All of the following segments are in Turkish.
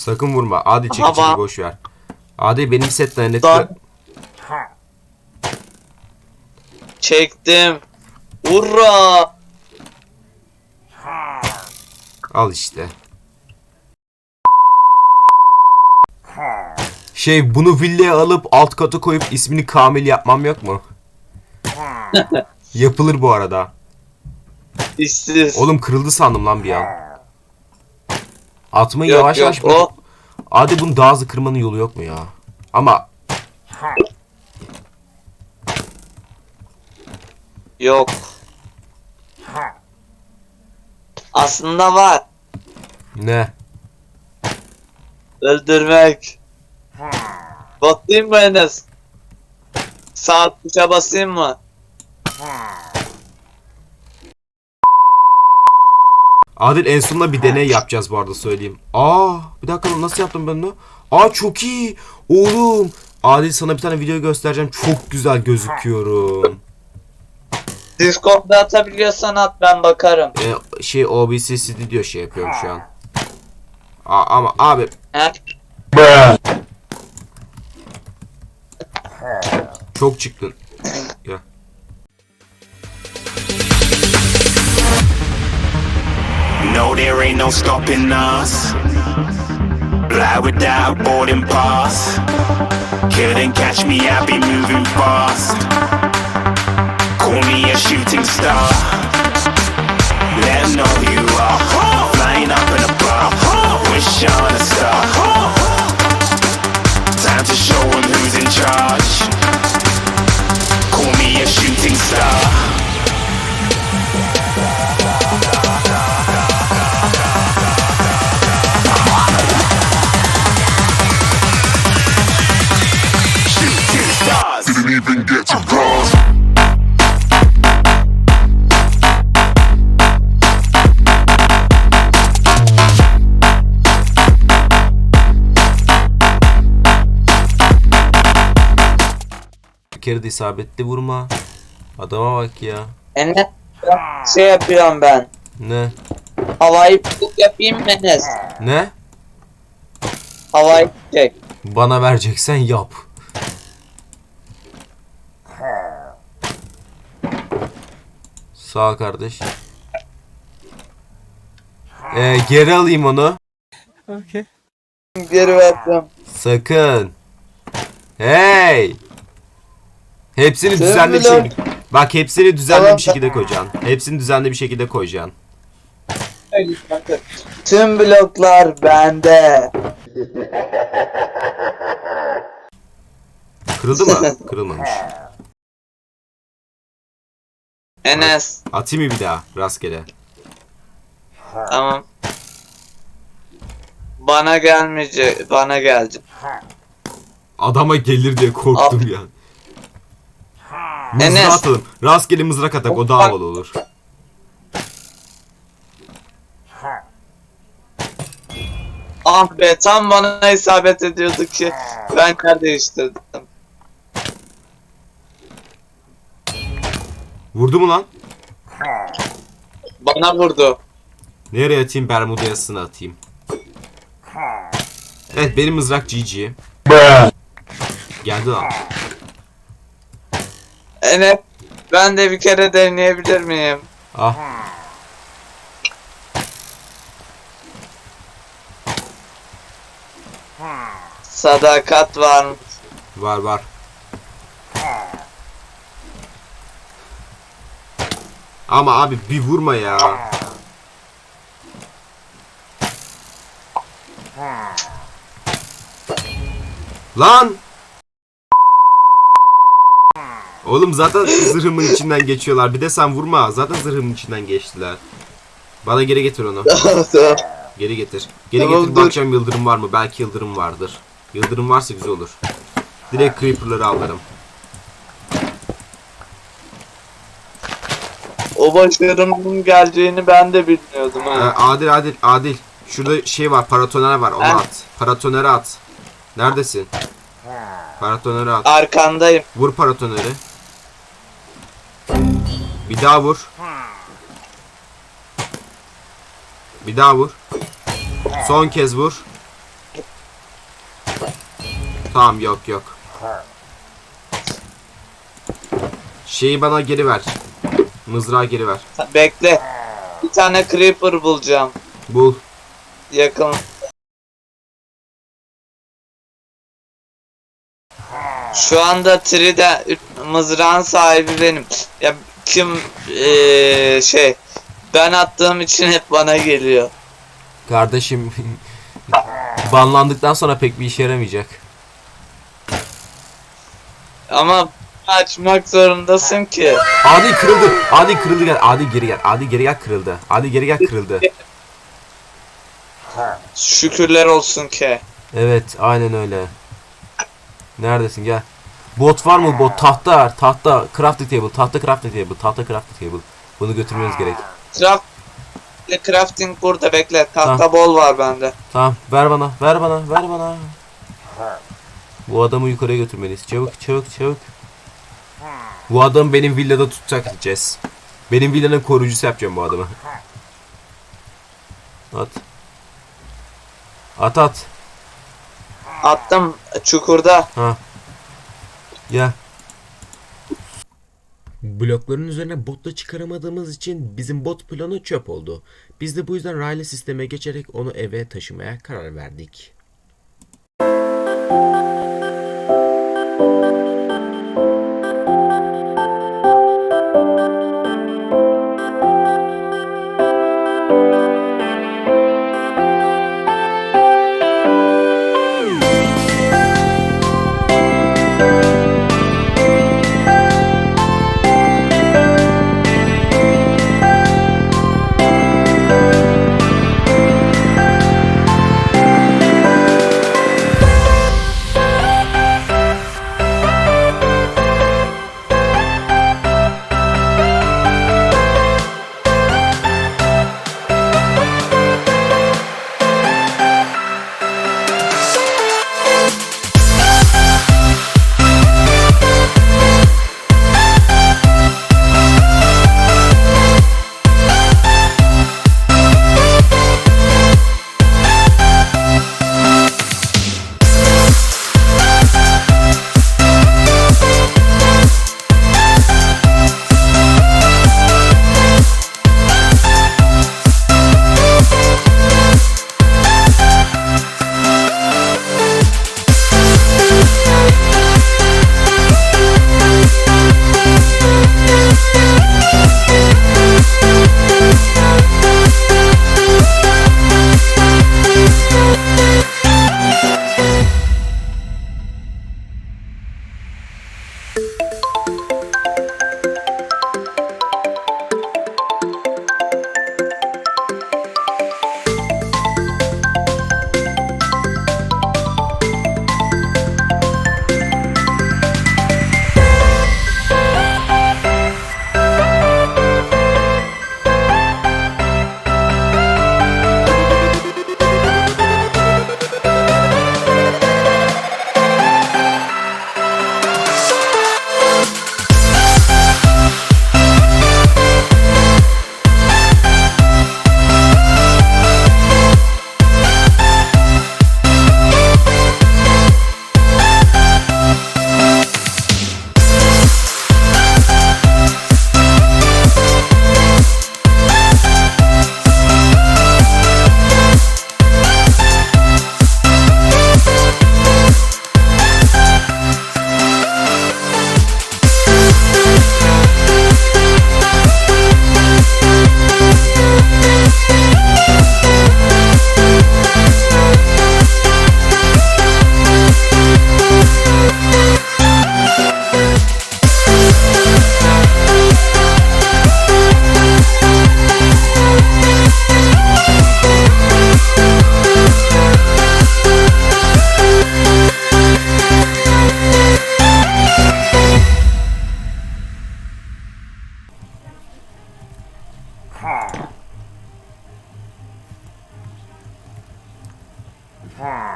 Sakın vurma. Adil çeki Hava. çeki boş ver. Adil benim set dayanıklı. Lan. Çektim. Urra. Al işte. Şey bunu villaya alıp alt kata koyup ismini Kamil yapmam yok mu? Yapılır bu arada. İşsiz. Oğlum kırıldı sandım lan bir an. Atmayı Yok, yavaş yok, yavaş o- bırak. Hadi bunun daha hızlı kırmanın yolu yok mu ya? Ama Yok. Aslında var. ne? Öldürmek. Botlayayım mı Enes? Sağ tuşa basayım mı? Adil en sonunda bir deney yapacağız bu arada söyleyeyim. Aa bir dakika nasıl yaptım ben onu? Aa çok iyi. Oğlum. Adil sana bir tane video göstereceğim. Çok güzel gözüküyorum. Discord'da atabiliyorsan at ben bakarım. Ee, şey OBS Studio şey yapıyorum şu an. Aa, ama abi He? çok çıktın. No, there ain't no stopping us. Fly without boarding pass. Couldn't catch me, I be moving fast. Call me a shooting star. Let 'em know who you are. Flying up in a bar. Wish on a star. Time to show 'em who's in charge. Call me a shooting star. 40 yerde isabetli vurma. Adama bak ya. Enes şey yapıyorum ben. Ne? Havai fişek yapayım mı Enes. Ne? Havai fişek. Bana vereceksen yap. Sağ kardeş. Ee, geri alayım onu. Okey. Geri verdim. Sakın. Hey! Hepsini Sen düzenli bir şekilde. Bak hepsini düzenli Tamam, bir şekilde koyacaksın. Hepsini düzenli bir şekilde koyacaksın. Tüm bloklar bende. Kırıldı mı? Kırılmamış. Enes. Atayım mı bir daha rastgele? Tamam. Bana gelmeyecek. Bana gelecek. Adama gelir diye korktum ya. Mızrağı Enes. atalım. Rastgele mızrak atak o daha havalı olur. Ah be tam bana isabet ediyordu ki. Ben yer değiştirdim. Vurdu mu lan? Bana vurdu. Nereye atayım? Bermuda yasını atayım. Evet benim mızrak GG. Geldi lan. Enes ben de bir kere deneyebilir miyim? Ah. Sadakat var mı? Var var. Ama abi bir vurma ya. Lan! Oğlum zaten zırhımın içinden geçiyorlar. Bir de sen vurma. Zaten zırhımın içinden geçtiler. Bana geri getir onu. Geri getir. Geri Tamam, getir dur. bakacağım yıldırım var mı? Belki yıldırım vardır. Yıldırım varsa güzel olur. Direkt creeper'ları alırım. o başarımın geleceğini ben de bilmiyordum Ee, ha. adil adil adil. Şurada şey var paratoner var onu Ha? at. Paratoneri at. Neredesin? Paratoneri at. Arkandayım. Vur paratoneri. Bir daha vur. Bir daha vur. Son kez vur. Tamam yok yok. Şeyi bana geri ver. Mızrağı geri ver. Bekle. Bir tane creeper bulacağım. Bul. Yakın. Şu anda Tride mızrağın sahibi benim. Ya kim eee, şey ben attığım için hep bana geliyor. Kardeşim banlandıktan sonra pek bir işe yaramayacak. Ama açmak zorundasın ki. Adi kırıldı. Adi kırıldı gel. Adi geri gel. Adi geri gel kırıldı. Adi geri gel kırıldı. Şükürler olsun ki. Evet aynen öyle. Neredesin gel. Bot var mı bot? Tahta, tahta, crafting table, tahta crafting table, tahta crafting table. Bunu götürmeniz gerek. Craft crafting burada bekle. Tahta Tamam. bol var bende. Tamam ver bana, ver bana, ver bana. Bu adamı yukarıya götürmeliyiz. Çabuk, çabuk, çabuk. Bu adam benim villada tutacak Jess. Benim villanın koruyucusu yapacağım bu adamı. At. At at. Attım çukurda. Ha. Ya. Blokların üzerine botla çıkaramadığımız için bizim bot planı çöp oldu. Biz de bu yüzden raylı sisteme geçerek onu eve taşımaya karar verdik.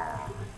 Arr.